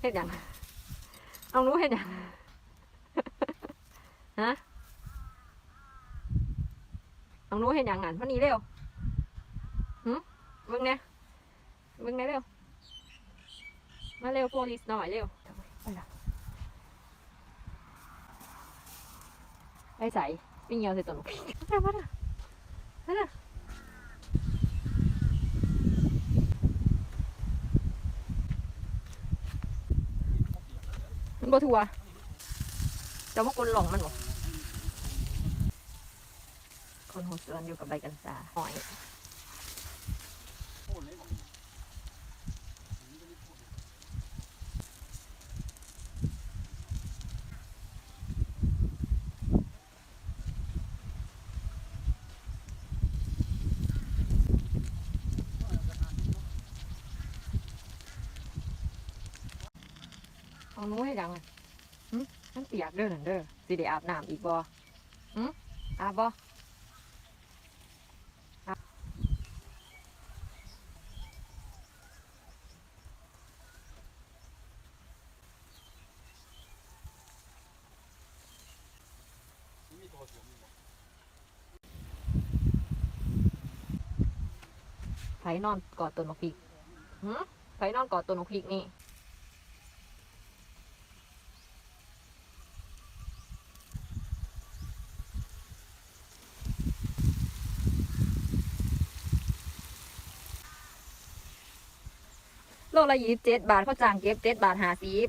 เฮ็ดหยังเอาหนูเฮ็ดหยังฮะเอาหนูเฮ็ดหยังอะมานี่เร็วหึเบิ่งเนี่ยเบิ่งเนี่ยเร็ว มาเร็วโพลิสหน่อยเร็วไปละไปใส่ปิ้งเยวใส่ตัวหนูพี่มาละมาละมาละ มันบ่ทัวจะว่ากลหลงมันบ่คนหัวสวนอยู่กับใบกันซาหอย เอาหนูให้ดังอะหึมันเปียกเด้อนั่นเด้อสิได้อาบน้ำอีกบ่หึอาบบ่อาบไผนอนกอดต้นมะพริกหึไผนอนกอดต้นมะพริกนี่ โลละยี่สิบเจ็ดบาทเขาจ้างเก็บเจ็ดบาทห้าสิบ